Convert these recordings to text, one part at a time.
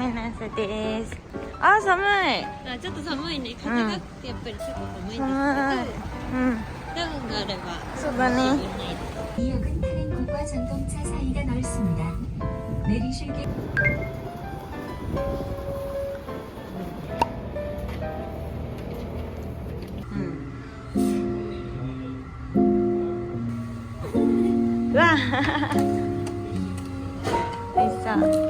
メナスですあー寒いあちょっと寒いね風がやっぱりちょっと寒いんですけど、寒いうんダウンがあればそうだね 이 역은 타랭국과 전동차 사이가 넓습니다. 내리실 길うわおいしそう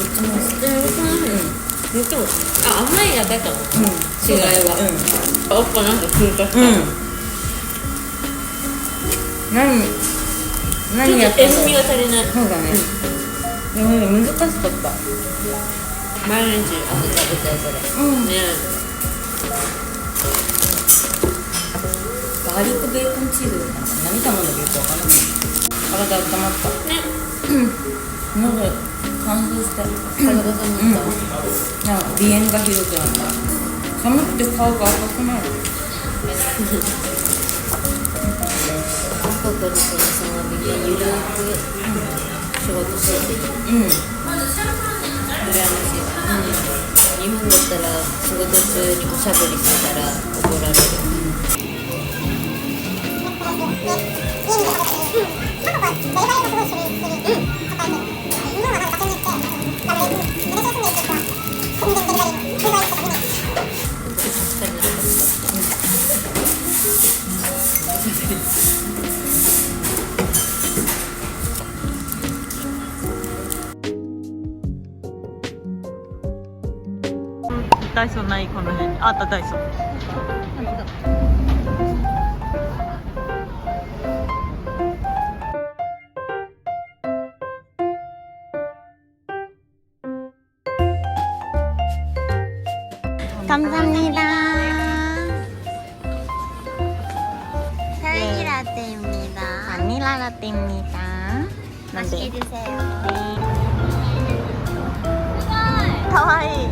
どっちも好き。うん。どっちも。あ、甘いが出たの。うん。違いは。うん。やっぱなん。か風化した。うん。何何やったの塩味が足りない。そうだね、でも難しかった毎日朝食べたいこれ。うん。ねガーリックベーコンチーズなん。か何頼ん。だかよくわからない体温まったね。なん。か乾燥して体が寒うんなんか鼻炎がひどくなった寒くて顔が赤くなるた。韓国のそのさんはみんなゆるく仕事しててうん羨ましい。日本だったら仕事中におしゃべりしてたら怒られる。確かになダイソーないこの辺にあったダイソー감사합니다 딸기 라떼입니다. 바닐라 라떼입니다. 맛있게 드세요. 가와이.わ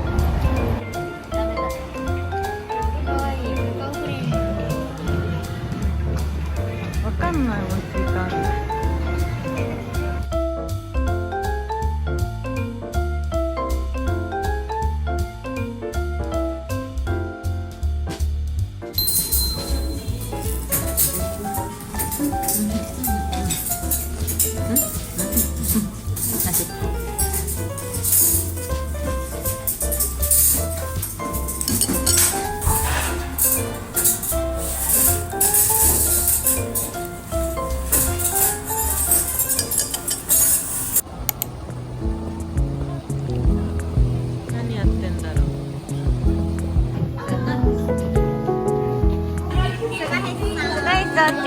짜잔.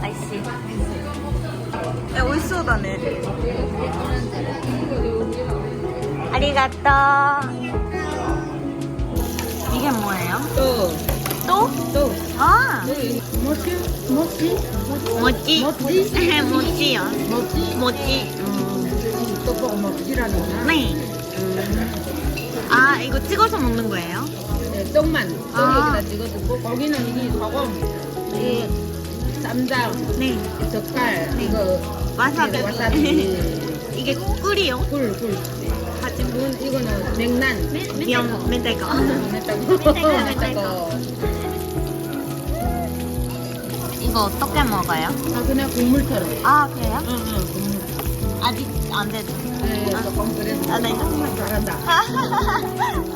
아이씨. 야, 오이소 다네. 아리가또. 이게 뭐예요? 또. 또? 또. 아. 모찌. 모찌. 모찌. 모찌. 모찌요. 모찌. 모찌. 떡볶이 모찌라는 거. 네. 아, 이거 찍어서 먹는 거예요? 네, 떡만 아. 떡에다 찍어주고 고기는 이 소금, 이 쌈장, 네. 이 젓갈, 이거 와사비. 와사비, 이게 꿀이요? 굴, 굴. 같이 이건 이거는 냉난. 미영 멘테이커. 멘따고. 멘따고. 이거 어떻게 먹어요? 아 그냥 국물처럼. 아 그래요? 응, 응, 국물. 아직 안 됐어. 네, 조금 그래도. 아, 네. 정말 잘한다.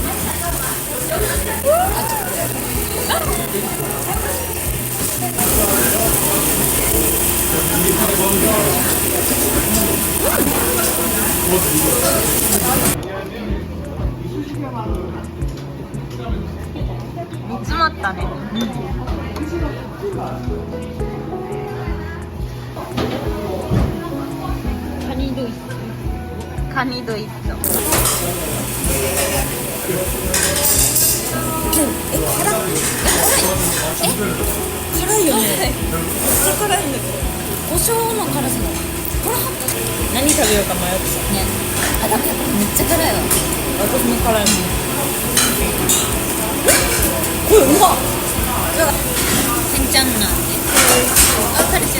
煮詰まったね。カニドイツカニドイツ。辛いよねめっちゃ辛いんだけど胡椒の辛さだ何食べようか迷ってねあダメだめっちゃ辛いわた私も辛いもんこれうまっせんちゃんなんであ彼氏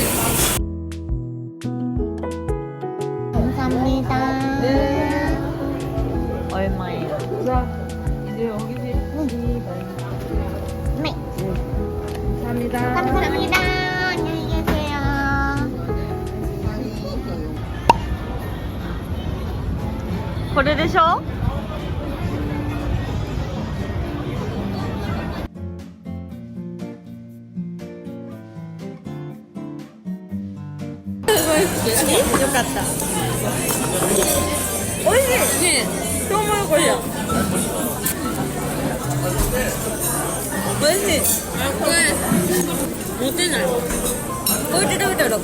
감사합니다. 얼마예요? 이제 여기 집 네. 감사합니다 감사합니다. 안녕히 계세요. これでしょよかった美味しいねトウモロコシだ美味しいあこれ 持てない。こうやって食べたら楽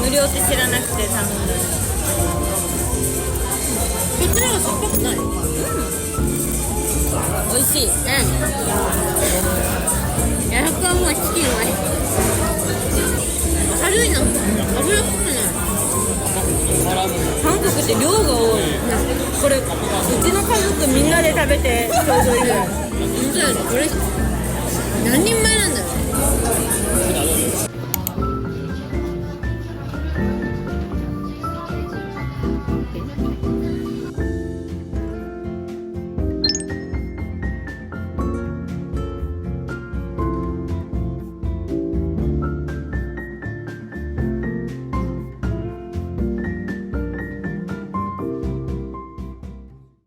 無料って知らなくて頼んだ。こっちの方が酸っぱくない？うん。美味しい。うん。やらかもチキンは軽いの。油っぽくない。韓国って量が多い。これうちの家族みんなで食べてちょうどいい。本当やねこれ何人前なんだろう。